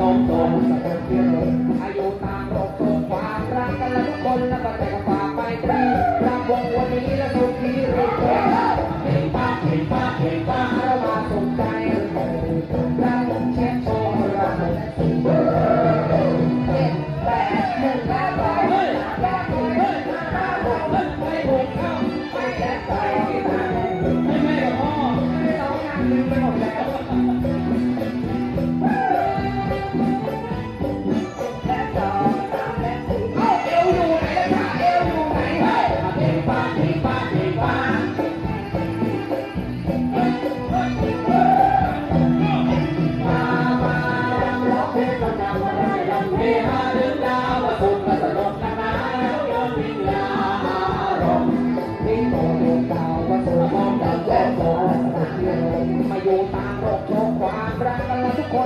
ตรงตรงสะกดเพียงอายุต่างอกตรงความรักกันล้ทุกคนแล้วก็แต่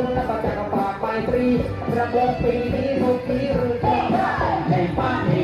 ทธประจักรปาไมตรีระบบปีนี้ทุกปีหรือก็ได้ในบ้าน